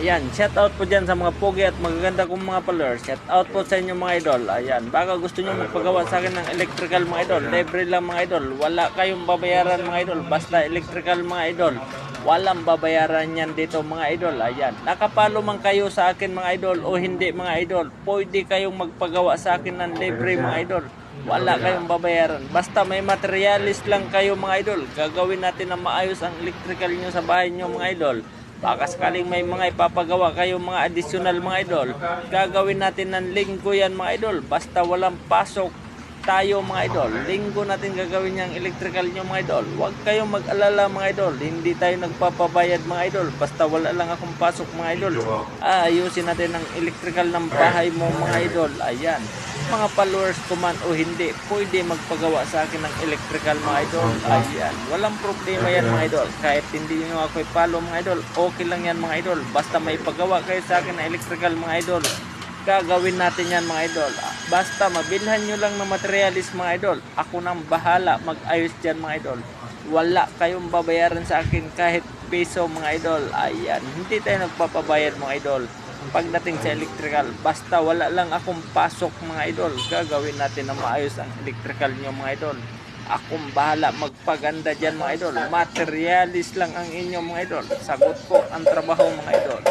Ayan, shout out po dyan sa mga pogi at magaganda kong mga followers. Shout out po sa inyo mga idol. Ayan, baka gusto nyo magpagawa sa akin ng electrical mga idol. Libre lang mga idol. Wala kayong babayaran mga idol. Basta electrical mga idol. Walang babayaran yan dito mga idol. Ayan, nakapalo man kayo sa akin mga idol o hindi mga idol. Pwede kayong magpagawa sa akin ng libre mga idol. Wala kayong babayaran. Basta may materialis lang kayo mga idol. Gagawin natin na maayos ang electrical nyo sa bahay nyo mga idol. Baka sakaling may mga ipapagawa kayo mga additional mga idol. Gagawin natin ng linggo yan mga idol. Basta walang pasok tayo mga idol. Linggo natin gagawin yung electrical nyo mga idol. Huwag kayong mag-alala mga idol. Hindi tayo nagpapabayad mga idol. Basta wala lang akong pasok mga idol. Aayusin natin ang electrical ng bahay mo mga idol. Ayan. Mga followers ko man o hindi, pwede magpagawa sa akin ng electrical mga idol. Ayan. Walang problema yan mga idol. Kahit hindi nyo ako i-follow mga idol, okay lang yan mga idol. Basta may pagawa kayo sa akin ng electrical mga idol gagawin natin yan mga idol. Basta mabilhan nyo lang ng materialis mga idol. Ako nang bahala mag-ayos dyan mga idol. Wala kayong babayaran sa akin kahit peso mga idol. Ayan, hindi tayo nagpapabayad mga idol. Pagdating sa electrical, basta wala lang akong pasok mga idol. Gagawin natin na maayos ang electrical nyo mga idol. Akong bahala magpaganda dyan mga idol. Materialis lang ang inyo mga idol. Sagot ko ang trabaho mga idol.